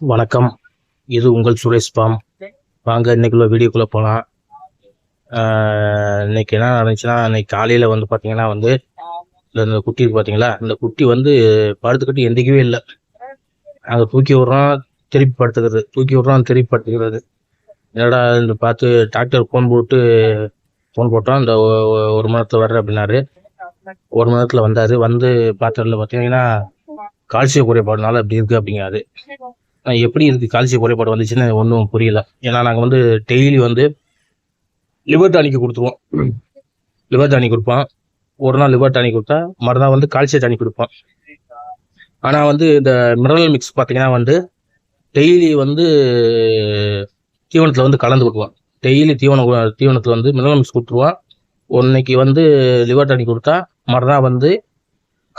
வணக்கம். இது உங்கள் சுரேஷ் பாம். வாங்க இன்னைக்குள்ள வீடியோக்குள்ளே போகலாம் இன்னைக்கு என்ன நடந்துச்சுன்னா இன்னைக்கு காலையில் வந்து பார்த்தீங்கன்னா வந்து இந்த குட்டி இருக்கு பார்த்தீங்களா இந்த குட்டி வந்து படுத்துக்கிட்டு எந்திக்கவே இல்லை. அங்கே தூக்கி விட்றோம் திருப்பி படுத்துக்கிறது. தூக்கி விட்றோம் திருப்பி படுத்துக்கிறது. என்னடா இந்த பார்த்து டாக்டர் ஃபோன் போட்டு ஃபோன் போட்டோம் இந்த ஒரு மணி நேரத்தில் வர்ற அப்படின்னாரு. ஒரு மணி நேரத்தில் வந்தார். வந்து பார்த்ததில் பார்த்தீங்கன்னா கால்சிய குறைபாடுனால அப்படி இருக்கு அப்படிங்கிறாரு. எப்படி இதுக்கு கால்சிய குறைபாடு வந்துச்சுன்னு ஒன்றும் புரியல. ஏன்னா நாங்கள் வந்து டெய்லி வந்து லிவர் டானிக் கொடுத்துருவோம். லிவர் டானிக் கொடுப்போம். ஒரு நாள் லிவர் டானிக் கொடுத்தா மறுநாள் வந்து கால்சிய டானிக் கொடுப்போம். ஆனால் வந்து இந்த மினரல் மிக்ஸ் பார்த்தீங்கன்னா வந்து டெய்லி வந்து தீவனத்தில் வந்து கலந்து கொடுப்போம் டெய்லி தீவனம் கு- தீவனத்தில் வந்து மினரல் மிக்ஸ் கொடுத்துருவோம். இன்னைக்கு வந்து லிவர் டானிக் கொடுத்தா மறுநாள் வந்து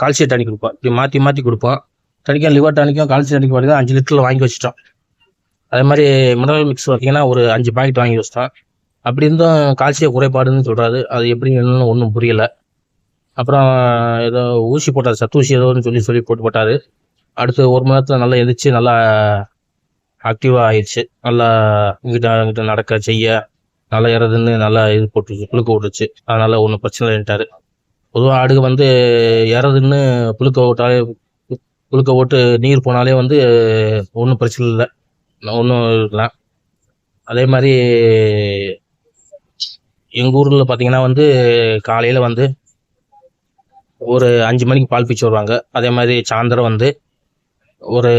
கால்சிய டானிக் கொடுப்போம். இப்படி மாற்றி மாற்றி கொடுப்போம். டனிக்கும் லிவர் டானிக்கும் கால்சியம் டானிக் பார்த்தீங்கன்னா அஞ்சு லிட்டரில் வாங்கி வச்சிட்டோம். அதே மாதிரி மினரல் மிக்ஸ் பார்த்தீங்கன்னா ஒரு அஞ்சு பாக்கெட் வாங்கி வச்சிட்டோம். அப்படி இருந்தும் கால்சிய குறைபாடுன்னு சொல்கிறாரு அது எப்படி என்னன்னு ஒன்றும் புரியல. அப்புறம் ஏதோ ஊசி போட்டார் சத்து ஊசி ஏதோன்னு சொல்லி சொல்லி போட்டு போட்டார். அடுத்து ஒரு மணி நேரத்தில் நல்லா எந்திரிச்சு நல்லா ஆக்டிவாக ஆயிடுச்சு. நல்லா இங்கிட்ட அங்கிட்ட நடக்க செய்ய நல்லா இறதுன்னு நல்லா இது போட்டுருச்சு புழுக்க விட்டுருச்சு. அதனால் ஒன்றும் பிரச்சனை இல்லைன்ட்டார். பொதுவாக ஆடுக வந்து இறதுன்னு புழுக்க விட்டாலே புழுக்க போட்டு நீர் போனாலே வந்து ஒன்றும் பிரச்சனை இல்லை. ஒன்றும் இருக்கலாம். அதே மாதிரி எங்கள் ஊரில் பார்த்தீங்கன்னா வந்து காலையில் வந்து ஒரு அஞ்சு மணிக்கு பால் பிச்சு வருவாங்க. அதே மாதிரி சாயந்தரம் வந்து ஒரு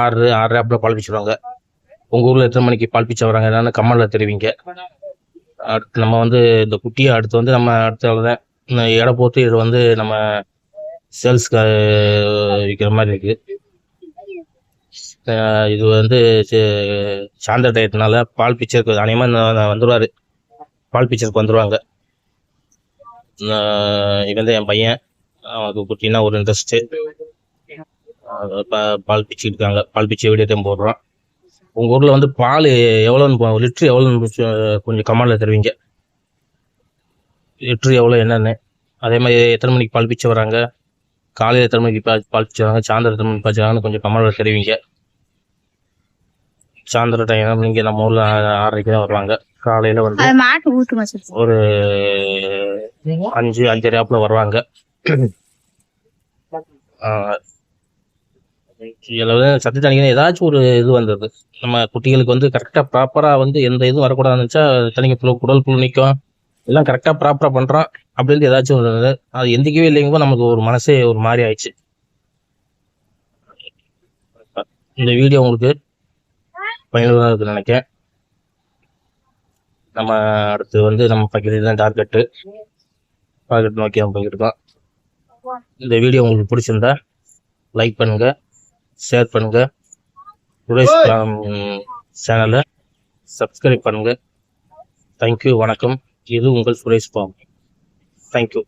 ஆறு ஆறரை அப்படி பால் பிச்சு வருவாங்க. உங்கள் ஊரில் எத்தனை மணிக்கு பால் பிச்சு வராங்க என்னென்னு கம்மலில் தெரிவிங்க. அடுத்து நம்ம வந்து இந்த குட்டியை அடுத்து வந்து நம்ம அடுத்த தான் எடை போட்டு இது வந்து நம்ம சேல்ஸ்க்கு விற்கிற மாதிரி இருக்குது இது வந்து சே- டயட்னால டயத்துனால பால் பிக்சருக்கு அநேகமாக வந்துடுவார் பால் பிக்சருக்கு வந்துடுவாங்க இவன் தான் என் பையன். அவனுக்கு குட்டினா ஒரு இன்ட்ரெஸ்ட்டு பால் பிச்சு இருக்காங்க. பால் பிச்சு வீடியோ டைம் போடுறோம் உங்கள் ஊரில் வந்து பால் எவ்வளோன்னு லிட்ரு எவ்வளோன்னு கொஞ்சம் கமாண்டில் தருவீங்க. லிட்ரு எவ்வளோ என்னென்னு. அதே மாதிரி எத்தனை மணிக்கு பால் பிச்சு வராங்க? காலையில் எத்தனை மணிக்கு பால் பால் பிச்சு வராங்க சாயந்தரம் எத்தனை மணிக்கு பாய்ச்சி வராங்கன்னு கொஞ்சம் கமாலில் தெரிவிங்க. சாயந்தரம் டைம் இங்கே நம்ம ஊரில் ஆறரைக்கு தான் வருவாங்க. காலையில் வந்து ஒரு அஞ்சு அஞ்சரை ஆப்புல வருவாங்க ஆஹ் இதுல வந்து சத்து தணிக்கணும் ஏதாச்சும் ஒரு இது வந்தது. நம்ம குட்டிகளுக்கு வந்து கரெக்டாக ப்ராப்பராக வந்து எந்த இதுவும் வரக்கூடாதுன்னு நினச்சா தனிக்க புழு குடல் புழு நிற்கும் எல்லாம் கரெக்டாக ப்ராப்பராக பண்ணுறோம் அப்படின்னு ஏதாச்சும் ஒரு அது எந்திக்கவே இல்லைங்கப்போ நமக்கு ஒரு மனசே ஒரு மாதிரி ஆயிடுச்சு. இந்த வீடியோ உங்களுக்கு பயனுள்ளதாக இருக்குன்னு நினைக்கிறேன். நம்ம அடுத்து வந்து நம்ம பக்கத்தில் தான் டார்கெட்டு டார்கெட் நோக்கி நம்ம போய்கிட்டு இந்த வீடியோ உங்களுக்கு பிடிச்சிருந்தா லைக் பண்ணுங்க ஷேர் பண்ணுங்க. டுடேஸ் சேனலை சப்ஸ்கிரைப் பண்ணுங்க. தேங்க்யூ வணக்கம். இது உங்கள் சுரேஷ் பாபு. தேங்க்யூ